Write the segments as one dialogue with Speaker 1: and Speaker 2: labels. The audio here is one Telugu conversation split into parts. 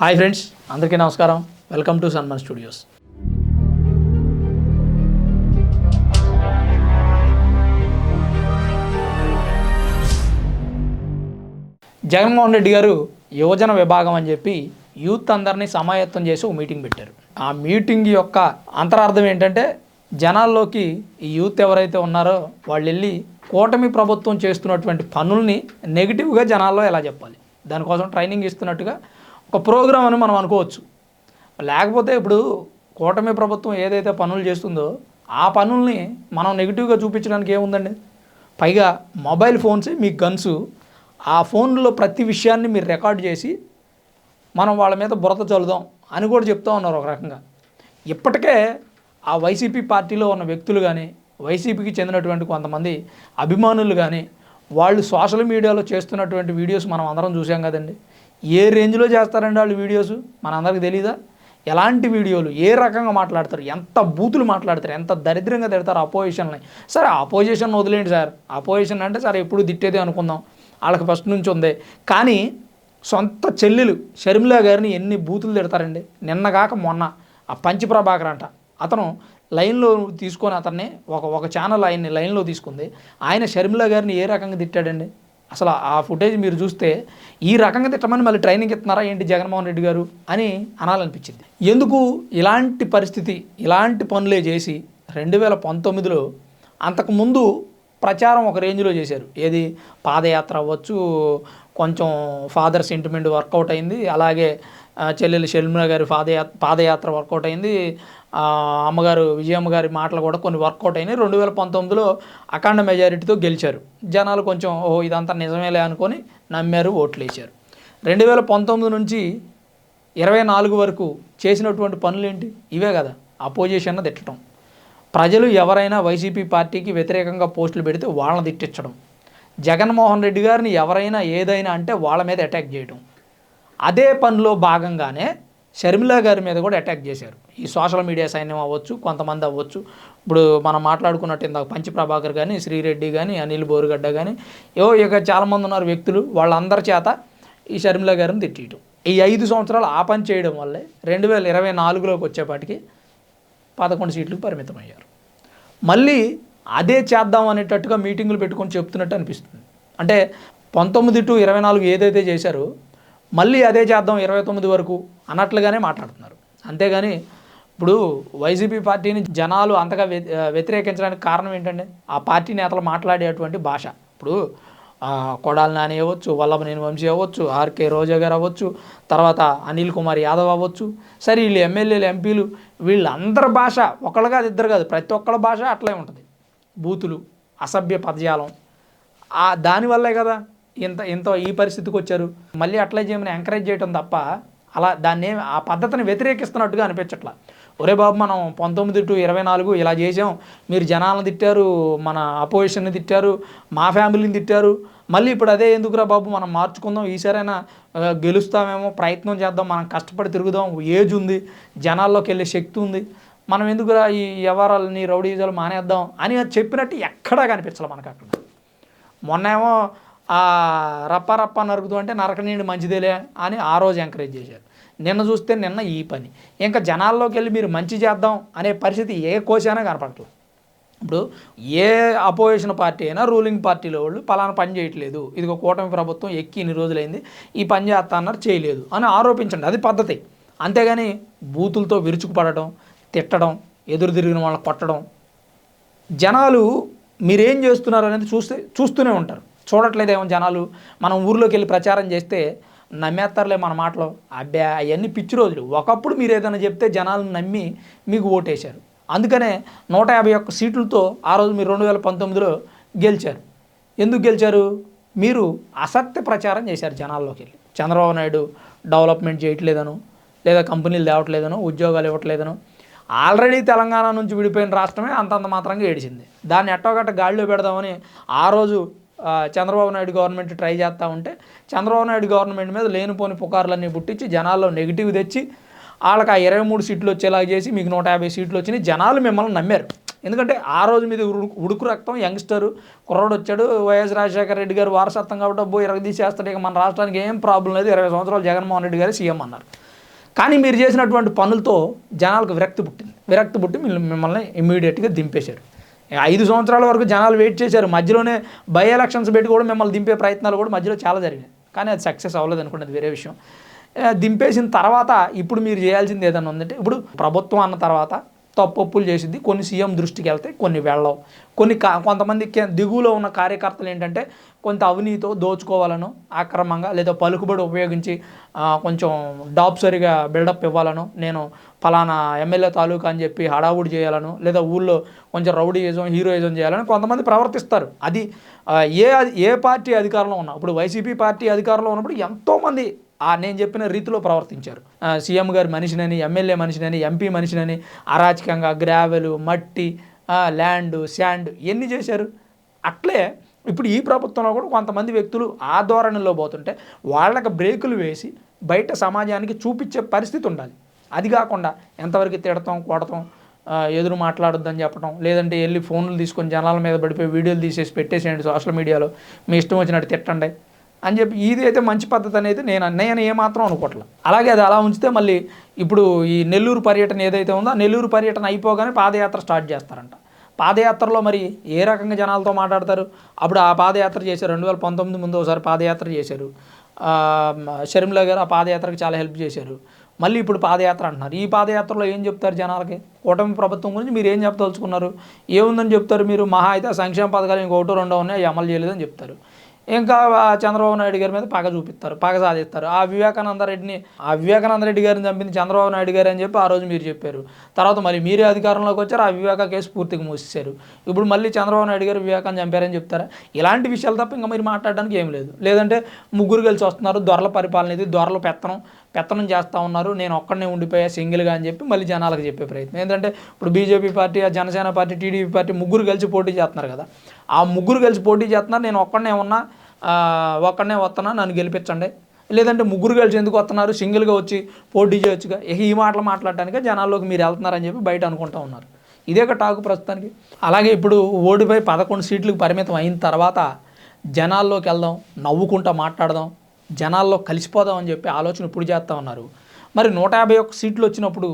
Speaker 1: హాయ్ ఫ్రెండ్స్ అందరికీ నమస్కారం. Welcome to Sanman studios. Jaganmohan Reddy garu యువజన విభాగం అని చెప్పి యూత్ అందరినీ సమాయత్తం చేసి ఒక మీటింగ్ పెట్టారు. ఆ మీటింగ్ యొక్క అంతరార్థం ఏంటంటే జనాల్లోకి ఈ యూత్ ఎవరైతే ఉన్నారో వాళ్ళు వెళ్ళి కూటమి ప్రభుత్వం చేస్తున్నటువంటి పనుల్ని నెగిటివ్గా జనాల్లో ఎలా చెప్పాలి? దానికోసం ట్రైనింగ్ ఇస్తున్నట్టుగా ఒక ప్రోగ్రామ్ అని మనం అనుకోవచ్చు. లేకపోతే ఇప్పుడు కూటమి ప్రభుత్వం ఏదైతే పనులు చేస్తుందో ఆ పనుల్ని మనం నెగిటివ్గా చూపించడానికి ఏముందండి? పైగా మొబైల్ ఫోన్స్ మీ గన్స్. ఆ ఫోన్లో ప్రతి విషయాన్ని మీరు రికార్డ్ చేసి మనం వాళ్ళ మీద బురద చల్లుదాం అని కూడా చెప్తా ఉన్నారు ఒక రకంగా. ఇప్పటికే ఆ వైసీపీ పార్టీలో ఉన్న వ్యక్తులు కానీ వైసీపీకి చెందినటువంటి కొంతమంది అభిమానులు కానీ వాళ్ళు సోషల్ మీడియాలో చేస్తున్నటువంటి వీడియోస్ మనం అందరం చూసాం కదండి. ఏ రేంజ్లో చేస్తారండి వాళ్ళు వీడియోస్? మనందరికి తెలీదా? ఎలాంటి వీడియోలు? ఏ రకంగా మాట్లాడతారు? ఎంత బూతులు మాట్లాడతారు? ఎంత దరిద్రంగా తిడతారు అపోజిషన్ని సరే అపోజిషన్ వదిలేండి సార్. అపోజిషన్ అంటే సార్ ఎప్పుడు తిట్టేదే అనుకుందాం. వాళ్ళకి ఫస్ట్ నుంచి ఉంది. కానీ సొంత చెల్లెలు షర్మిలా గారిని ఎన్ని బూతులు తిడతారండి? నిన్నగాక మొన్న. ఆ పంచి ప్రభాకర్ అంట. అతను లైన్లో తీసుకొని అతన్ని ఒక ఒక ఛానల్ ఆయన్ని లైన్లో తీసుకుంది. ఆయన షర్మిలా గారిని ఏ రకంగా తిట్టాడండి? అసలు ఆ ఫుటేజ్ మీరు చూస్తే ఈ రకంగా తిట్టమని మళ్ళీ ట్రైనింగ్ ఇస్తున్నారా ఏంటి జగన్మోహన్ రెడ్డి గారు అని అనాలనిపించింది. ఎందుకు ఇలాంటి పరిస్థితి ఇలాంటి పనులే చేసి రెండు వేల పంతొమ్మిదిలో అంతకుముందు ప్రచారం ఒక రేంజ్లో చేశారు. ఏది పాదయాత్ర అవ్వచ్చు కొంచెం ఫాదర్ సెంటిమెంట్ వర్కౌట్ అయింది అలాగే చెల్లెలు షర్మిల గారి పాదయా పాదయాత్ర వర్కౌట్ అయింది అమ్మగారు విజయమ్మ గారి మాటలు కూడా కొన్ని వర్కౌట్ అయినాయి. రెండు వేల పంతొమ్మిదిలో అఖండ మెజారిటీతో గెలిచారు. జనాలు కొంచెం ఓ ఇదంతా నిజమేలే అనుకొని నమ్మారు ఓట్లు వేశారు. రెండు వేల పంతొమ్మిది నుంచి ఇరవై నాలుగు వరకు చేసినటువంటి పనులు ఏంటి ఇవే కదా అపోజిషన్ తిట్టడం. ప్రజలు ఎవరైనా వైసీపీ పార్టీకి వ్యతిరేకంగా పోస్టులు పెడితే వాళ్ళని తిట్టించడం. జగన్మోహన్ రెడ్డి గారిని ఎవరైనా ఏదైనా అంటే వాళ్ళ మీద అటాక్ చేయడం. అదే పనిలో భాగంగానే షర్మిలా గారి మీద కూడా అటాక్ చేశారు. ఈ సోషల్ మీడియా సైన్యం అవ్వచ్చు కొంతమంది అవ్వచ్చు. ఇప్పుడు మనం మాట్లాడుకున్నట్టు ఇందాక పంచి ప్రభాకర్ కానీ శ్రీరెడ్డి కానీ అనిల్ బోరుగడ్డ కానీ ఏవో ఇక చాలామంది ఉన్నారు వ్యక్తులు వాళ్ళందరి చేత ఈ షర్మిలా గారిని తిట్టియటం ఈ ఐదు సంవత్సరాలు ఆ పని చేయడం వల్లే రెండు వేల ఇరవై నాలుగులోకి వచ్చేపాటికి పదకొండు సీట్లకు పరిమితమయ్యారు. మళ్ళీ అదే చేద్దాం అనేటట్టుగా మీటింగులు పెట్టుకొని చెప్తున్నట్టు అనిపిస్తుంది. అంటే పంతొమ్మిది టు ఇరవై నాలుగు ఏదైతే చేశారో మళ్ళీ అదే చేద్దాం ఇరవై తొమ్మిది వరకు అన్నట్లుగానే మాట్లాడుతున్నారు. అంతేగాని ఇప్పుడు వైసీపీ పార్టీని జనాలు అంతగా వ్యతిరేకించడానికి కారణం ఏంటంటే ఆ పార్టీ నేతలు మాట్లాడేటువంటి భాష. ఇప్పుడు కొడాలి నాని అవ్వచ్చు వల్లభనేని వంశీ అవ్వచ్చు ఆర్కే రోజా గారు అవ్వచ్చు తర్వాత అనిల్ కుమార్ యాదవ్ అవ్వచ్చు సరే వీళ్ళు ఎమ్మెల్యేలు ఎంపీలు వీళ్ళందరి భాష ఒకళ్ళు కాదు ఇద్దరు కాదు ప్రతి ఒక్కళ్ళ భాష అట్లే ఉంటుంది. బూతులు అసభ్య పదజాలం దానివల్లే కదా ఇంత ఇంత ఈ పరిస్థితికి వచ్చారు. మళ్ళీ అట్లే చేయమని ఎంకరేజ్ చేయటం తప్ప అలా దాన్ని ఆ పద్ధతిని వ్యతిరేకిస్తున్నట్టుగా అనిపించట్లా. ఒరే బాబు మనం పంతొమ్మిది టు ఇరవై నాలుగు ఇలా చేసాం మీరు జనాలను తిట్టారు మన అపోజిషన్ని తిట్టారు మా ఫ్యామిలీని తిట్టారు. మళ్ళీ ఇప్పుడు అదే ఎందుకురా బాబు మనం మార్చుకుందాం ఈసారైనా గెలుస్తామేమో ప్రయత్నం చేద్దాం మనం కష్టపడి తిరుగుదాం ఏజ్ ఉంది జనాల్లోకి వెళ్ళే శక్తి ఉంది. మనం ఎందుకురా ఈ వ్యవహారాలని రౌడీజాలు మానేద్దాం అని చెప్పినట్టు ఎక్కడా కనిపించాలి మనకు అక్కడ. మొన్నేమో రప్ప రప్ప నరుకుతూ అంటే నరకనీయండి మంచిదేలే అని ఆ రోజు ఎంకరేజ్ చేశారు. నిన్న చూస్తే నిన్న ఈ పని. ఇంకా జనాల్లోకి వెళ్ళి మీరు మంచి చేద్దాం అనే పరిస్థితి ఏ కోశానా కనపడట్లేదు. ఇప్పుడు ఏ అపోజిషన్ పార్టీ అయినా రూలింగ్ పార్టీలో వాళ్ళు పలానా పని చేయట్లేదు. ఇదిగో కూటమి ప్రభుత్వం ఎక్కి ఇన్ని రోజులైంది ఈ పని చేస్తా అన్నారు చేయలేదు అని ఆరోపించండి. అది పద్ధతి. అంతేగాని బూతులతో విరుచుకుపడటం తిట్టడం ఎదురు తిరిగిన వాళ్ళని కొట్టడం జనాలు మీరేం చేస్తున్నారు అనేది చూస్తే చూస్తూనే ఉంటారు. చూడట్లేదేమో జనాలు. మనం ఊర్లోకి వెళ్ళి ప్రచారం చేస్తే నమ్మేస్తారులే మన మాటలు. అబ్బా అవన్నీ పిచ్చి రోజులు. ఒకప్పుడు మీరు ఏదైనా చెప్తే జనాలు నమ్మి మీకు ఓటేశారు. అందుకనే నూట యాభై ఒక్క సీట్లతో ఆ రోజు మీరు రెండు వేల పంతొమ్మిదిలో గెలిచారు. ఎందుకు గెలిచారు? మీరు అసత్య ప్రచారం చేశారు జనాల్లోకి వెళ్ళి చంద్రబాబు నాయుడు డెవలప్మెంట్ చేయట్లేదను లేదా కంపెనీలు తేవట్లేదను ఉద్యోగాలు ఇవ్వట్లేదను ఆల్రెడీ తెలంగాణ నుంచి విడిపోయిన రాష్ట్రమే అంతంత మాత్రంగా ఏడిచింది. దాన్ని ఎట్టోగట్ట గాడిలో పెడదామని ఆ రోజు చంద్రబాబు నాయుడు గవర్నమెంట్ ట్రై చేస్తూ ఉంటే చంద్రబాబు నాయుడు గవర్నమెంట్ మీద లేనిపోని పుకార్లన్నీ పుట్టించి జనాల్లో నెగిటివ్ తెచ్చి వాళ్ళకి ఆ ఇరవై మూడు సీట్లు వచ్చేలాగా చేసి మీకు నూట యాభై సీట్లు వచ్చినాయి. జనాలు మిమ్మల్ని నమ్మారు. ఎందుకంటే ఆ రోజు మీద ఉడుకు రక్తం యంగ్స్టర్ కుర్రాడు వచ్చాడు వైఎస్ రాజశేఖర రెడ్డి గారు వారసత్వం కాబట్టి అబ్బో ఇరవై తీసేస్తాడు ఇక మన రాష్ట్రానికి ఏం ప్రాబ్లం లేదు ఇరవై సంవత్సరాలు జగన్మోహన్ రెడ్డి గారు సీఎం అన్నారు. కానీ మీరు చేసినటువంటి పనులతో జనాలకు విరక్తి పుట్టింది. విరక్తి పుట్టి మిమ్మల్ని మిమ్మల్ని ఇమ్మీడియట్గా దింపేశారు. ఐదు సంవత్సరాల వరకు జనాలు వెయిట్ చేశారు. మధ్యలోనే బై ఎలక్షన్స్ పెట్టి కూడా మిమ్మల్ని దింపే ప్రయత్నాలు కూడా మధ్యలో చాలా జరిగాయి. కానీ అది సక్సెస్ అవ్వలేదు అనుకోండి అది వేరే విషయం. దింపేసిన తర్వాత ఇప్పుడు మీరు చేయాల్సింది ఏదైనా ఉందంటే ఇప్పుడు ప్రభుత్వం అన్న తర్వాత తప్పప్పులు చేసింది కొన్ని సీఎం దృష్టికి వెళ్తాయి కొన్ని వెళ్ళవు. కొన్ని కా కొంతమంది దిగువలో ఉన్న కార్యకర్తలు ఏంటంటే కొంత అవినీతితో దోచుకోవాలను అక్రమంగా లేదా పలుకుబడి ఉపయోగించి కొంచెం డాప్సరిగా బిల్డప్ ఇవ్వాలను. నేను ఫలానా ఎమ్మెల్యే తాలూకా అని చెప్పి హడావుడి చేయాలను లేదా ఊళ్ళో కొంచెం రౌడీయిజం హీరోయిజం చేయాలని కొంతమంది ప్రవర్తిస్తారు. అది ఏ ఏ పార్టీ అధికారంలో ఉన్నా ఇప్పుడు వైసీపీ పార్టీ అధికారంలో ఉన్నప్పుడు ఎంతోమంది ఆ నేను చెప్పిన రీతిలో ప్రవర్తించారు. సీఎం గారి మనిషినని ఎమ్మెల్యే మనిషినని ఎంపీ మనిషినని అరాచకంగా గ్రావెలు మట్టి ల్యాండ్ శాండ్ ఎన్ని చేశారు? అట్లే ఇప్పుడు ఈ ప్రభుత్వంలో కూడా కొంతమంది వ్యక్తులు ఆ ధోరణిలో పోతుంటే వాళ్ళకి బ్రేకులు వేసి బయట సమాజానికి చూపించే పరిస్థితి ఉండాలి. అది కాకుండా ఎంతవరకు తిడతాం కొడతాం ఎదురు మాట్లాడొద్దని చెప్పడం లేదంటే వెళ్ళి ఫోన్లు తీసుకొని జనాల మీద పడిపోయి వీడియోలు తీసేసి పెట్టేసేయండి సోషల్ మీడియాలో. మీ ఇష్టం వచ్చినట్టు తిట్టండి. అని చెప్పి ఇది అయితే మంచి పద్ధతి అనేది నేను అన్నయ్యని ఏమాత్రం అనుకోవట్లేదు అలాగే అది అలా ఉంచితే మళ్ళీ ఇప్పుడు ఈ నెల్లూరు పర్యటన ఏదైతే ఉందో ఆ నెల్లూరు పర్యటన అయిపోగానే పాదయాత్ర స్టార్ట్ చేస్తారంట. పాదయాత్రలో మరి ఏ రకంగా జనాలతో మాట్లాడతారు? అప్పుడు ఆ పాదయాత్ర చేశారు. రెండు వేల పంతొమ్మిది ముందు ఒకసారి పాదయాత్ర చేశారు. ఆ, షర్మిల గారు ఆ పాదయాత్రకు చాలా హెల్ప్ చేశారు. మళ్ళీ ఇప్పుడు పాదయాత్ర అంటున్నారు. ఈ పాదయాత్రలో ఏం చెప్తారు జనాలకి? కూటమి ప్రభుత్వం గురించి మీరు ఏం చెప్పదలుచుకున్నారు? ఏముందని చెప్తారు మీరు? మహా అయితే సంక్షేమ పథకాలు ఇంకొకటి రెండో ఉన్నాయి అమలు చేయలేదని చెప్తారు. ఇంకా చంద్రబాబు నాయుడు గారి మీద పగ చూపిస్తారు పగ సాధిస్తారు. ఆ వివేకానంద రెడ్డిని ఆ వివేకానంద రెడ్డి గారిని చంపింది చంద్రబాబు నాయుడు గారు అని చెప్పి ఆ రోజు మీరు చెప్పారు. తర్వాత మళ్ళీ మీరే అధికారంలోకి వచ్చారు ఆ వివేక కేసు పూర్తిగా మూసేశారు. ఇప్పుడు మళ్ళీ చంద్రబాబు నాయుడు గారు వివేకాన్ని చంపారని చెప్తారా? ఇలాంటి విషయాలు తప్ప ఇంకా మీరు మాట్లాడడానికి ఏం లేదు. లేదంటే ముగ్గురు కలిసి వస్తున్నారు దొరల పరిపాలన ఇది దొరల పెత్తనం పెత్తనం చేస్తూ ఉన్నారు నేను ఒక్కడనే ఉండిపోయా సింగిల్గా అని చెప్పి మళ్ళీ జనాలకు చెప్పే ప్రయత్నం. ఏంటంటే ఇప్పుడు బీజేపీ పార్టీ ఆ జనసేన పార్టీ టీడీపీ పార్టీ ముగ్గురు కలిసి పోటీ చేస్తున్నారు కదా. ఆ ముగ్గురు కలిసి పోటీ చేస్తున్నారు నేను ఒక్కడనే ఉన్నా ఒక్కనే వస్తున్నా నన్ను గెలిపించండి. లేదంటే ముగ్గురు కలిసి ఎందుకు వస్తున్నారు? సింగిల్గా వచ్చి పోటీ చేయొచ్చుగా. ఈ మాటలు మాట్లాడటానికి జనాల్లోకి మీరు వెళ్తున్నారని చెప్పి బయట అనుకుంటా ఉన్నారు. ఇదే ఒక టాకు ప్రస్తుతానికి. అలాగే ఇప్పుడు ఓడిపోయి పదకొండు సీట్లకు పరిమితం అయిన తర్వాత జనాల్లోకి వెళ్దాం నవ్వుకుంటా మాట్లాడదాం జనాల్లో కలిసిపోదాం అని చెప్పి ఆలోచన ఇప్పుడు చేస్తూ ఉన్నారు. మరి నూట యాభై ఒక్క సీట్లు వచ్చినప్పుడు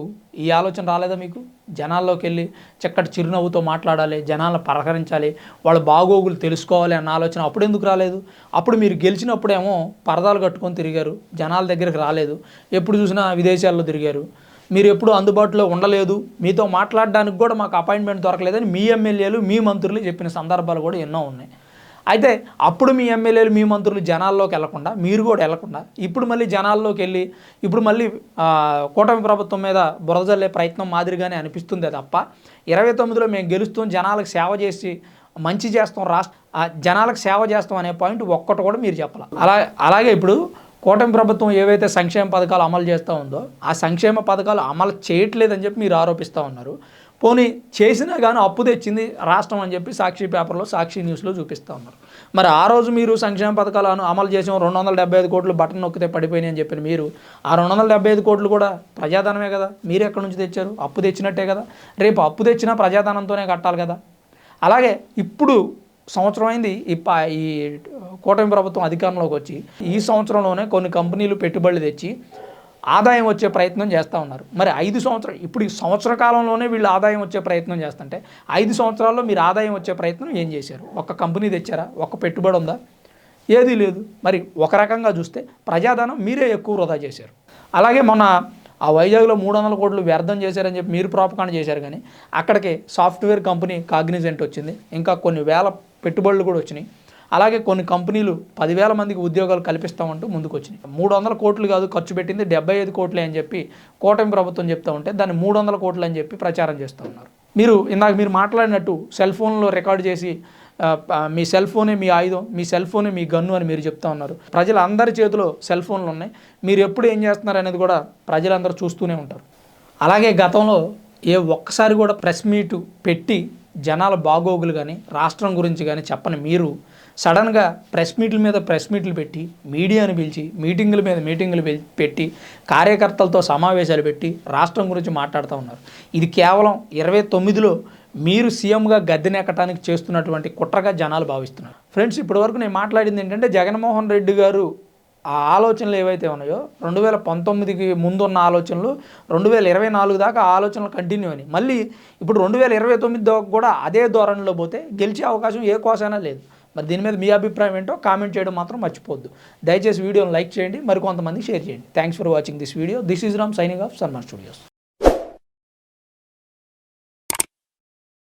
Speaker 1: ఈ ఆలోచన రాలేదా మీకు? జనాల్లోకి వెళ్ళి చక్కటి చిరునవ్వుతో మాట్లాడాలి జనాలను పలకరించాలి వాళ్ళ బాగోగులు తెలుసుకోవాలి అన్న ఆలోచన అప్పుడు ఎందుకు రాలేదు? అప్పుడు మీరు గెలిచినప్పుడేమో పరదాలు కట్టుకొని తిరిగారు జనాల దగ్గరికి రాలేదు ఎప్పుడు చూసినా విదేశాల్లో తిరిగారు. మీరు ఎప్పుడు అందుబాటులో ఉండలేదు. మీతో మాట్లాడడానికి కూడా మాకు అపాయింట్మెంట్ దొరకలేదని మీ ఎమ్మెల్యేలు మీ మంత్రులు చెప్పిన సందర్భాలు కూడా ఎన్నో ఉన్నాయి. అయితే అప్పుడు మీ ఎమ్మెల్యేలు మీ మంత్రులు జనాల్లోకి వెళ్ళకుండా మీరు కూడా వెళ్ళకుండా ఇప్పుడు మళ్ళీ జనాల్లోకి వెళ్ళి ఇప్పుడు మళ్ళీ కూటమి ప్రభుత్వం మీద బురదజల్లే ప్రయత్నం మాదిరిగానే అనిపిస్తుంది తప్ప ఇరవై తొమ్మిదిలో మేము గెలుస్తాం జనాలకు సేవ చేసి మంచి చేస్తాం రాష్ట్ర జనాలకు సేవ చేస్తాం అనే పాయింట్ ఒక్కటి కూడా మీరు చెప్పాలి. అలా అలాగే ఇప్పుడు కూటమి ప్రభుత్వం ఏవైతే సంక్షేమ పథకాలు అమలు చేస్తూ ఉందో ఆ సంక్షేమ పథకాలు అమలు చేయట్లేదని చెప్పి మీరు ఆరోపిస్తూ ఉన్నారు. పోనీ చేసినా కానీ అప్పు తెచ్చింది రాష్ట్రం అని చెప్పి సాక్షి పేపర్లో సాక్షి న్యూస్లో చూపిస్తూ ఉన్నారు. మరి ఆ రోజు మీరు సంక్షేమ పథకాలను అమలు చేసిన రెండు వందల డెబ్బై ఐదు కోట్లు బటన్ నొక్కితే పడిపోయినాయి అని చెప్పిన మీరు ఆ రెండు వందల డెబ్బై ఐదు కోట్లు కూడా ప్రజాధనమే కదా? మీరు ఎక్కడి నుంచి తెచ్చారు? అప్పు తెచ్చినట్టే కదా? రేపు అప్పు తెచ్చినా ప్రజాధనంతోనే కట్టాలి కదా? అలాగే ఇప్పుడు సంవత్సరం అయింది ఈ ఈ కూటమి ప్రభుత్వం అధికారంలోకి వచ్చి ఈ సంవత్సరంలోనే కొన్ని కంపెనీలు పెట్టుబడులు తెచ్చి ఆదాయం వచ్చే ప్రయత్నం చేస్తూ ఉన్నారు. మరి ఐదు సంవత్సరం ఇప్పుడు ఈ సంవత్సర కాలంలోనే వీళ్ళు ఆదాయం వచ్చే ప్రయత్నం చేస్తుంటే ఐదు సంవత్సరాల్లో మీరు ఆదాయం వచ్చే ప్రయత్నం ఏం చేశారు? ఒక కంపెనీ తెచ్చారా? ఒక పెట్టుబడి ఉందా? ఏదీ లేదు. మరి ఒక రకంగా చూస్తే ప్రజాధనం మీరే ఎక్కువ వృధా చేశారు. అలాగే మొన్న ఆ వైజాగ్లో మూడు వందల కోట్లు వ్యర్థం చేశారని చెప్పి మీరు ప్రాపకాండ చేశారు కానీ అక్కడికి సాఫ్ట్వేర్ కంపెనీ కాగ్నిజెంట్ వచ్చింది. ఇంకా కొన్ని వేల పెట్టుబడులు కూడా వచ్చినాయి. అలాగే కొన్ని కంపెనీలు పదివేల మందికి ఉద్యోగాలు కల్పిస్తామంటూ ముందుకు వచ్చినాయి మూడు వందల కోట్లు కాదు ఖర్చు పెట్టింది డెబ్బై ఐదు కోట్లే అని చెప్పి కూటమి ప్రభుత్వం చెప్తా ఉంటే దాన్ని మూడు వందల కోట్లు అని చెప్పి ప్రచారం చేస్తూ ఉన్నారు. మీరు ఇందాక మీరు మాట్లాడినట్టు సెల్ ఫోన్లో రికార్డ్ చేసి మీ సెల్ ఫోనే మీ ఆయుధం మీ సెల్ ఫోనే మీ గన్ను అని మీరు చెప్తా ఉన్నారు. ప్రజలందరి చేతిలో సెల్ ఫోన్లు ఉన్నాయి. మీరు ఎప్పుడు ఏం చేస్తున్నారు అనేది కూడా ప్రజలందరూ చూస్తూనే ఉంటారు. అలాగే గతంలో ఏ ఒక్కసారి కూడా ప్రెస్ మీటు పెట్టి జనాల బాగోగులు కానీ రాష్ట్రం గురించి కానీ చెప్పని మీరు సడన్గా ప్రెస్ మీట్ల మీద ప్రెస్ మీట్లు పెట్టి మీడియాను పిలిచి మీటింగుల మీద మీటింగులు పెట్టి కార్యకర్తలతో సమావేశాలు పెట్టి రాష్ట్రం గురించి మాట్లాడుతూ ఉన్నారు. ఇది కేవలం ఇరవై తొమ్మిదిలో మీరు సీఎంగా గద్దెనెక్కడానికి చేస్తున్నటువంటి కుట్రగా జనాలు భావిస్తున్నారు. ఫ్రెండ్స్ ఇప్పటివరకు నేను మాట్లాడింది ఏంటంటే జగన్మోహన్ రెడ్డి గారు ఆ ఆలోచనలు ఏవైతే ఉన్నాయో రెండు వేల పంతొమ్మిదికి ముందున్న ఆలోచనలు రెండు వేల ఇరవై నాలుగు దాకా ఆ ఆలోచనలు కంటిన్యూ అని మళ్ళీ ఇప్పుడు రెండు వేల ఇరవై తొమ్మిది కూడా అదే ధోరణిలో పోతే గెలిచే అవకాశం ఏ కోసైనా లేదు. మరి దీని మీద మీ అభిప్రాయం ఏంటో కామెంట్ చేయడం మాత్రం మర్చిపోద్దు దయచేసి వీడియోని లైక్ చేయండి మరి కొంతమంది షేర్ చేయండి. Thanks for watching this video this is Ram signing off Sanman studios